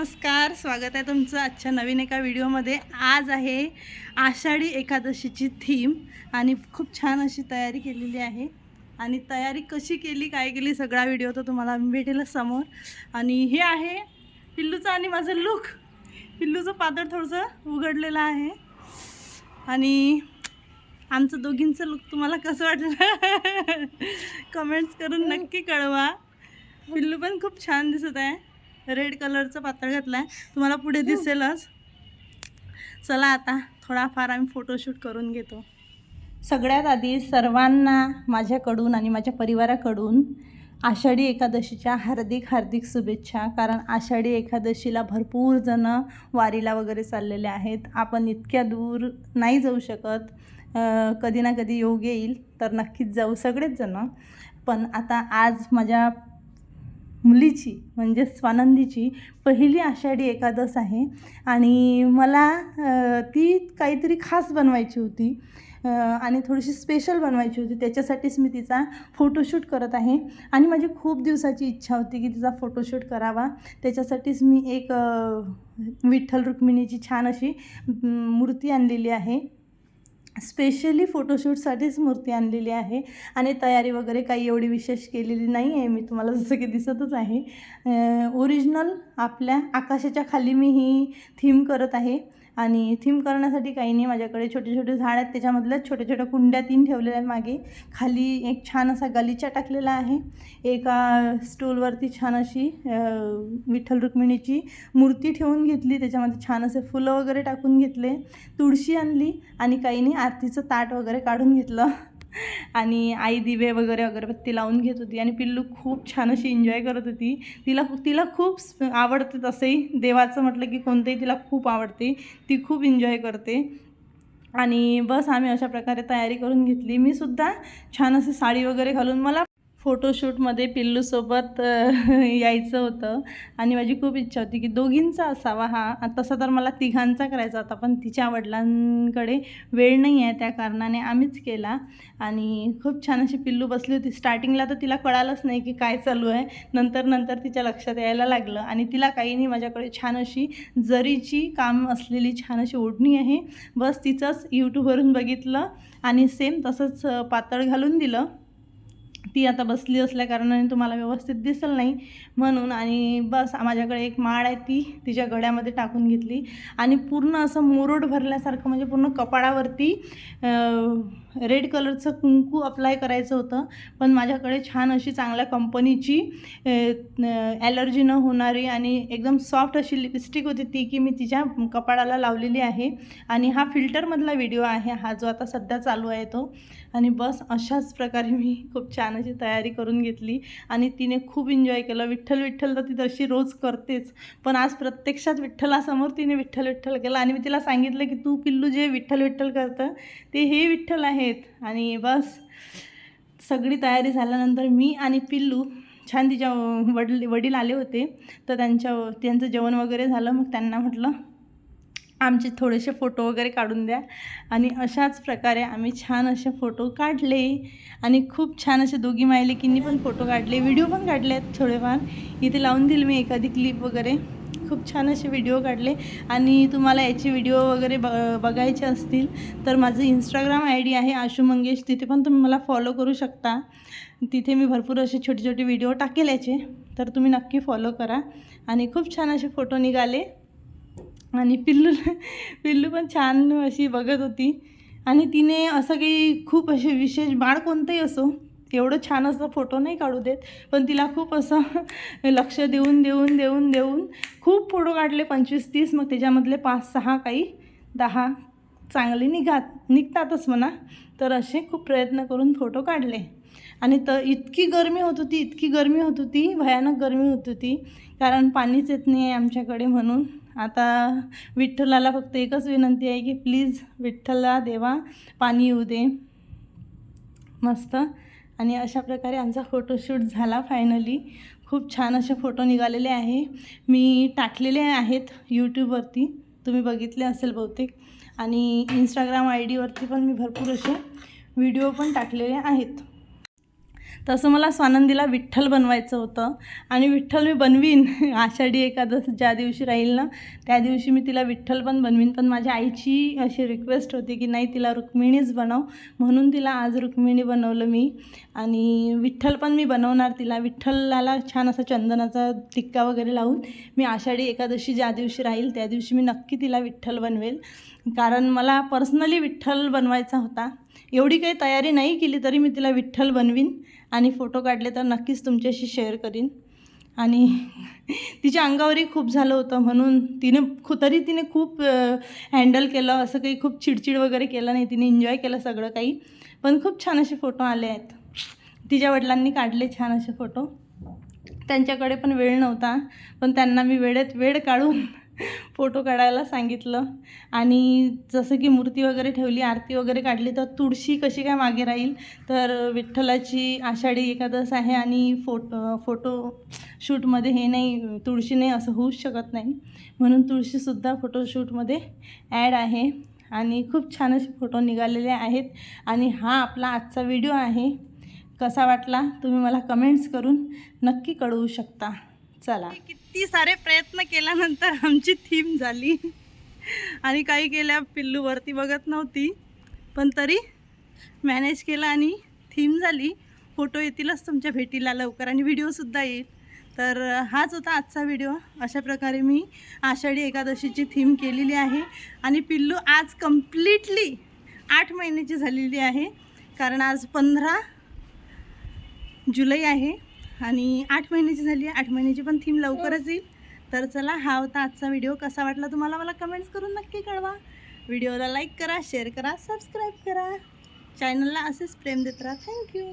नमस्कार स्वागत आहे तुमचं आजच्या नवीन एका व्हिडिओमध्ये. आज आहे आषाढी एकादशीची थीम आणि खूप छान अशी तयारी केलेली आहे. आणि तयारी कशी केली काय केली सगळा व्हिडिओ तर तुम्हाला भेटेल समोर. आणि हे आहे पिल्लूचं आणि माझं लुक पिल्लूचं पातळ थोडंसं उघडलेलं आहे. आणि आमचं दोघींचं लुक तुम्हाला कसं वाटलं? कमेंट्स करून नक्की कळवा. पिल्लू पण खूप छान दिसत आहे. रेड कलरचं पातळ घातलं आहे तुम्हाला पुढे दिसेलच. चला आता थोडाफार आम्ही फोटोशूट करून घेतो. सगळ्यात आधी सर्वांना माझ्याकडून आणि माझ्या परिवाराकडून आषाढी एकादशीच्या हार्दिक हार्दिक शुभेच्छा. कारण आषाढी एकादशीला भरपूर जण वारीला वगैरे चाललेले आहेत. आपण इतक्या दूर नाही जाऊ शकत. कधी ना कधी योग येईल तर नक्कीच जाऊ सगळेच जण. पण आता आज माझ्या मुलीची म्हणजे स्वानंदीची पहिली आषाढी एकादश आहे. आणि मला ती काहीतरी खास बनवायची होती. आणि थोडीशी स्पेशल बनवायची होती. त्याच्यासाठीच मी तिचा फोटोशूट करत आहे. आणि माझी खूप दिवसाची इच्छा होती की तिचा फोटोशूट करावा. त्याच्यासाठीच मी एक विठ्ठल रुक्मिणीची छान अशी मूर्ती आणलेली आहे. स्पेशली फोटोशूटसाठीच मूर्ती आणलेली आहे आणि तयारी वगैरे काही एवढी विशेष केलेली नाही आहे. मी तुम्हाला जसं की दिसतच आहे. ओरिजिनल आपल्या आकाशाच्या खाली मी ही थीम करत आहे आणि थीम करण्यासाठी काही नाही. माझ्याकडे छोटे छोटे झाड आहेत. त्याच्यामधल्या छोट्या छोट्या कुंड्या तीन ठेवलेल्या आहेत मागे. खाली एक छान असा गलीचा टाकलेला आहे. एका स्टूलवरती छान अशी विठ्ठल रुक्मिणीची मूर्ती ठेवून घेतली. त्याच्यामध्ये छान असे फुलं वगैरे टाकून घेतले. तुळशी आणली आणि काही नाही. आरतीचं ताट वगैरे काढून घेतलं. आणि आई दिवे वगैरे अगरबत्ती लावून घेत होती. आणि पिल्लू खूप छान अशी एन्जॉय करत होती. तिला तिला खूप आवडते तसंही. देवाचं म्हटलं की कोणतंही तिला खूप आवडते. ती खूप एन्जॉय करते. आणि बस आम्ही अशा प्रकारे तयारी करून घेतली. मी सुद्धा छान अशी साडी वगैरे घालून मला फोटोशूटमध्ये पिल्लूसोबत यायचं होतं. आणि माझी खूप इच्छा होती की दोघींचा असावा हा. तसा तर मला तिघांचा करायचा होता पण तिच्या वडिलांकडे वेळ नाही आहे त्या कारणाने आम्हीच केला. आणि खूप छान अशी पिल्लू बसली होती. स्टार्टिंगला तर तिला कळालंच नाही की काय चालू आहे. नंतर नंतर तिच्या लक्षात यायला लागलं. आणि तिला काही नाही माझ्याकडे छान अशी जरीची काम असलेली छान अशी ओढणी आहे. बस तिचंच यूट्यूबवरून बघितलं आणि सेम तसंच पातळ घालून दिलं. ती आता बसली असल्या कारणाने तुम्हाला व्यवस्थित दिसेल नाही. म्हणून आणि बस माझ्याकडे एक माळ आहे ती तिच्या गळ्यामध्ये टाकून घेतली. आणि पूर्ण असं मोरोड भरल्यासारखं म्हणजे पूर्ण कपाळावरती रेड कलरचं कुंकू अप्लाय करायचं होतं. पण माझ्याकडे छान अशी चांगल्या कंपनीची ॲलर्जी न होणारी आणि एकदम सॉफ्ट अशी लिपस्टिक होती ती की मी तिच्या कपाळाला लावलेली आहे. आणि हा फिल्टरमधला व्हिडिओ आहे. हा जो आता सध्या चालू आहे तो. आणि बस अशाच प्रकारे मी खूप छान अशी तयारी करून घेतली. आणि तिने खूप एन्जॉय केलं. विठ्ठल विठ्ठल तर ती तशी रोज करतेच. पण आज प्रत्यक्षात विठ्ठलासमोर तिने विठ्ठल विठ्ठल केलं. आणि मी तिला सांगितलं की तू पिल्लू जे विठ्ठल विठ्ठल करतं ते हे विठ्ठल आहे. आहेत. आणि बस सगळी तयारी झाल्यानंतर मी आणि पिल्लू छान तिच्या वडील वडील आले होते. तर त्यांच्या त्यांचं जेवण वगैरे झालं. मग त्यांना म्हटलं आमचे थोडेसे फोटो वगैरे काढून द्या. आणि अशाच प्रकारे आम्ही छान असे फोटो काढले. आणि खूप छान असे दोघी मायलेकींनी पण फोटो काढले. व्हिडिओ पण काढले आहेत थोडेफार. इथे लावून देईल मी एखादी क्लिप वगैरे. खूप छान असे व्हिडिओ काढले. आणि तुम्हाला याचे व्हिडिओ वगैरे ब बघायचे असतील तर माझं इंस्टाग्राम आय डी आहे आशू मंगेश. तिथे पण तुम्ही मला फॉलो करू शकता. तिथे मी भरपूर असे छोटे छोटे व्हिडिओ टाकेल याचे तर तुम्ही नक्की फॉलो करा. आणि खूप छान असे फोटो निघाले. आणि पिल्लू पिल्लू पण छान अशी बघत होती. आणि तिने असं काही खूप असे विशेष बाळ कोणतंही असो एवढं छान असं फोटो नाही काढू देत पण तिला खूप असं लक्ष देऊन देऊन देऊन देऊन खूप फोटो काढले पंचवीस तीस मग त्याच्यामधले पाच सहा काही दहा चांगले निघात निघतातच म्हणा. तर असे खूप प्रयत्न करून फोटो काढले. आणि तर इतकी गरमी होत होती इतकी गरमी होत होती भयानक गरमी होत होती कारण पाणीच येत नाही आहे आमच्याकडे म्हणून. आता विठ्ठलाला फक्त एकच विनंती आहे की प्लीज विठ्ठला देवा पाणी येऊ दे. मस्त. आणि अशा प्रकारे आमचा फोटोशूट झाला फायनली खूप छान असे फोटो निघालेले आहे. मी टाकलेले आहेत यूट्यूबवरती तुम्ही बघितले असेल बहुतेक. आणि इंस्टाग्राम आय डीवरती पण मी भरपूर असे व्हिडिओ पण टाकलेले आहेत. तसं मला स्वानंदीला विठ्ठल बनवायचं होतं. आणि विठ्ठल मी बनवीन. आषाढी एकादश ज्या दिवशी राहील ना त्या दिवशी मी तिला विठ्ठल पण बनवीन. पण माझ्या आईची अशी रिक्वेस्ट होती की नाही तिला रुक्मिणीच बनव. म्हणून तिला आज रुक्मिणी बनवलं मी. आणि विठ्ठल पण मी बनवणार तिला. विठ्ठलाला छान असा चंदनाचा टिक्का वगैरे लावून मी आषाढी एकादशी ज्या दिवशी राहील त्या दिवशी मी नक्की तिला विठ्ठल बनवेल. कारण मला पर्सनली विठ्ठल बनवायचा होता. एवढी काही तयारी नाही केली तरी मी तिला विठ्ठल बनवीन आणि फोटो काढले तर नक्कीच तुमच्याशी शेअर करीन. आणि तिच्या अंगावरही खूप झालं होतं म्हणून तिने खु तरी तिने खूप हँडल केलं. असं काही खूप चिडचिड वगैरे केलं नाही. तिने एन्जॉय केलं सगळं काही. पण खूप छान असे फोटो आले आहेत. तिच्या वडिलांनी काढले छान असे फोटो. त्यांच्याकडे पण वेळ नव्हता. पण त्यांना मी वेळेत वेळ काढून फोटो काढायला सांगितलं. आणि जसं की मूर्ती वगैरे ठेवली आरती वगैरे काढली तर तुळशी कशी काय मागे राहील? तर विठ्ठलाची आषाढी एकादश आहे आणि फोटो फोटो शूटमध्ये हे नाही तुळशी नाही असं होऊच शकत नाही. म्हणून तुळशीसुद्धा फोटोशूटमध्ये ॲड आहे. आणि खूप छान असे फोटो निघालेले आहेत. आणि हा आपला आजचा व्हिडिओ आहे. कसा वाटला? तुम्ही मला कमेंट्स करून नक्की कळवू शकता. चला. किती सारे प्रयत्न केल्यानंतर आमची थीम झाली. आणि काही केल्या पिल्लू वरती बघत नव्हती. पण तरी मॅनेज केलं आणि थीम झाली. फोटो येतीलच तुमच्या भेटीला लवकर आणि व्हिडिओसुद्धा येईल. तर हाच होता आजचा व्हिडिओ अशा प्रकारे मी आषाढी एकादशीची थीम केलेली आहे. आणि पिल्लू आज कम्प्लिटली आठ महिन्याची झालेली आहे. कारण आज पंधरा जुलै आहे. आणि आठ महिन्याची झाली आहे. आठ महिन्याची पण थीम लवकरच येईल. तर चला हा होता आजचा व्हिडिओ कसा वाटला तुम्हाला मला कमेंट्स करून नक्की कळवा. व्हिडिओला लाईक करा शेअर करा सबस्क्राईब करा. चॅनलला असेच प्रेम देत राहा. थँक्यू